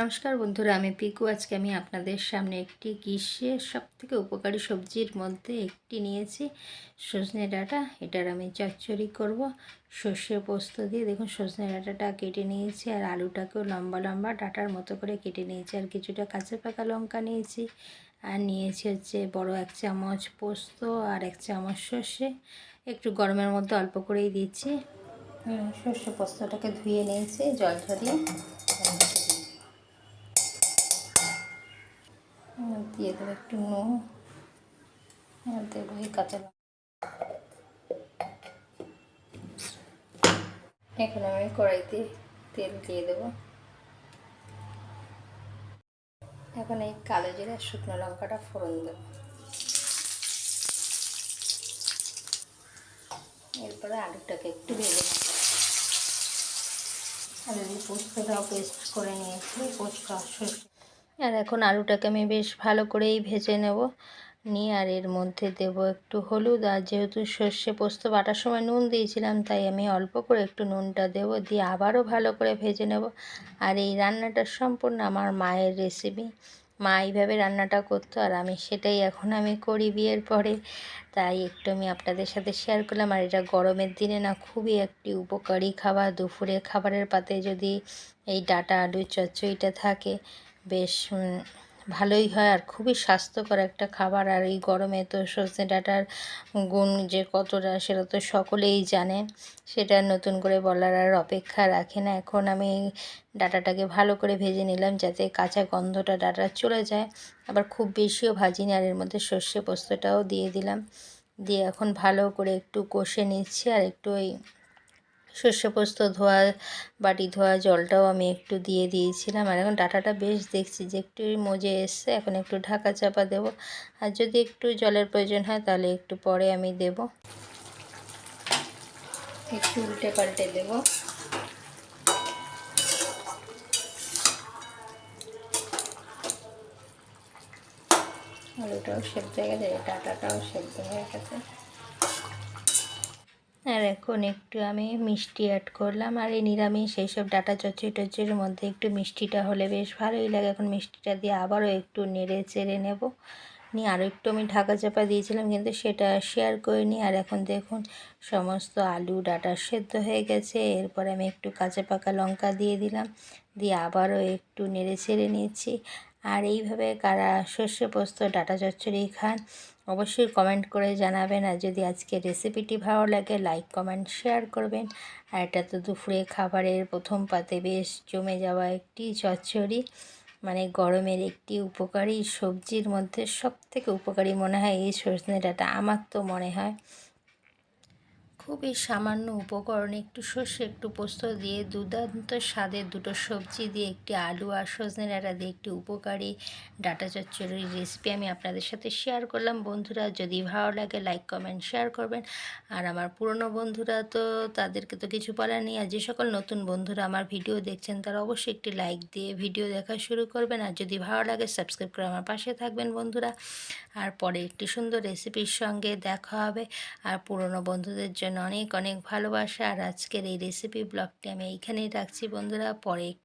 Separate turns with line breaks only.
নমস্কার বন্ধুরা, আমি পিকু। আজকে আমি আপনাদের সামনে একটি গ্রীষ্মের সব থেকে উপকারী সবজির মধ্যে একটি নিয়েছি। সজনে ডাঁটা, এটার আমি চচ্চড়ি করব। সর্ষে পোস্ত দিয়ে দেখুন, সজনে ডাঁটাটা কেটে নিয়েছি আর আলুটাকেও লম্বা লম্বা ডাঁটার মতো করে কেটে নিয়েছি আর কিছুটা কাঁচা পাকা লঙ্কা নিয়েছি। আর নিয়েছি হচ্ছে বড় এক চামচ পোস্ত আর এক চামচ সর্ষে। একটু গরমের মধ্যে অল্প করেই দিচ্ছি। সর্ষে পোস্তটাকে ধুয়ে নিয়েছি জল ঝরিয়ে দিয়ে দেবো একটু নুন। আর দেবো এই কাঁচা। এখন আমি কড়াইতে তেল দিয়ে দেবো। এখন এই কালো জিরা শুকনো লঙ্কাটা ফোড়ন দেবো। এরপরে আলুটাকে একটু ভেজে নেব। আর এই পোস্তটাও পেস্ট করে নিয়েছি। পোস্ত সর্ষে আর এখন আলুটাকে আমি বেশ ভালো করেই ভেজে নেব। নিয়ে আর এর মধ্যে দেব একটু হলুদ আর যেহেতু সর্ষে পোস্ত বাটার সময় নুন দিয়েছিলাম, তাই আমি অল্প করে একটু নুনটা দেব, দিয়ে আবারও ভালো করে ভেজে নেব। আর এই রান্নাটা সম্পূর্ণ আমার মায়ের রেসিপি মা এইভাবে রান্নাটা করতো আর আমি সেটাই এখন আমি করি বিয়ের পরে। তাই একটু আমি আপনাদের সাথে শেয়ার করলাম। আর এটা গরমের দিনে না খুবই একটি উপকারী খাবার। দুপুরে খাবারের পাতে যদি এই ডাটা আলুর চচ্চড়িটা থাকে বেশ ভালোই হয় আর খুবই স্বাস্থ্যকর একটা খাবার। আর এই গরমে তো সজনে ডাঁটার গুণ যে কতটা সেটা তো সকলেই জানে, সেটা নতুন করে বলার আর অপেক্ষা রাখে না। এখন আমি ডাটাটাকে ভালো করে ভেজে নিলাম যাতে কাঁচা গন্ধটা ডাটা চলে যায়। আবার খুব বেশিও ভাজিনি আর এর মধ্যে সর্ষে পোস্তটাও দিয়ে দিলাম। দিয়ে এখন ভালো করে একটু কষে নিচ্ছি আর একটু ওই সর্ষে পোস্ত ধোয়া, বাটি ধোয়া, জলটাও আমি একটু দিয়ে দিয়েছিলাম। আর এখন ডাটাটা বেশ দেখছি যে একটু মজে এসছে। এখন একটু ঢাকা চাপা দেব। আর যদি একটু জলের প্রয়োজন হয় তাহলে একটু পরে আমি দেব। একটু উল্টে পাল্টে দেব। আলুটাও সেদ্ধ হয়ে গেছে, ডাটাটাও সেদ্ধ হয়ে গেছে। আর এখন একটু আমি মিষ্টি অ্যাড করলাম। আর এই নিরামিষ এইসব ডাটা চচ্চড়ি টচ্চড়ির মধ্যে একটু মিষ্টিটা হলে বেশ ভালোই লাগে। এখন মিষ্টিটা দিয়ে আবারও একটু নেড়ে চেড়ে নেব। নিয়ে আরও একটু আমি ঢাকা চাপা দিয়েছিলাম, কিন্তু সেটা শেয়ার করিনি। আর এখন দেখুন, সমস্ত আলু, ডাটা সেদ্ধ হয়ে গেছে। এরপর আমি একটু কাঁচা পাকা লঙ্কা দিয়ে দিলাম। দিয়ে আবারও একটু নেড়ে ছেড়ে নিয়েছি আর এইভাবে কারা সর্ষে পোস্ত, ডাটা চচ্চড়ি খান, অবশ্যই কমেন্ট করে জানাবেন। আর যদি আজকে রেসিপিটি ভালো লাগে লাইক কমেন্ট শেয়ার করবেন। আর এটা তো দুপুরে খাবারের প্রথম পাতে বেশ জমে যাওয়া একটি চচ্চড়ি। মানে গরমের একটি উপকারী সবজির মধ্যে সব থেকে উপকারী মনে হয় এই সজনে ডাঁটা। আমার তো মনে হয় খুবই সামান্য উপকরণ, একটু সর্ষে, একটু পোস্ত দিয়ে দুর্দান্ত স্বাদের দুটো সবজি দিয়ে একটি আলু আর সজনে ডাঁটা দিয়ে একটি উপকারী ডাটা চচ্চড়ির রেসিপি আমি আপনাদের সাথে শেয়ার করলাম। বন্ধুরা, যদি ভালো লাগে লাইক কমেন্ট শেয়ার করবেন। আর আমার পুরনো বন্ধুরা তো, তাদেরকে তো কিছু বলার নেই। আর যে সকল নতুন বন্ধুরা আমার ভিডিও দেখছেন, তারা অবশ্যই একটি লাইক দিয়ে ভিডিও দেখা শুরু করবেন। আর যদি ভালো লাগে সাবস্ক্রাইব করে আমার পাশে থাকবেন বন্ধুরা। আর পরে একটি সুন্দর রেসিপির সঙ্গে দেখা হবে। আর পুরনো বন্ধুদের জন্য অনেক অনেক ভালোবাসা। আর আজকের এই রেসিপি ব্লগটি আমি এইখানেই রাখছি বন্ধুরা। পরে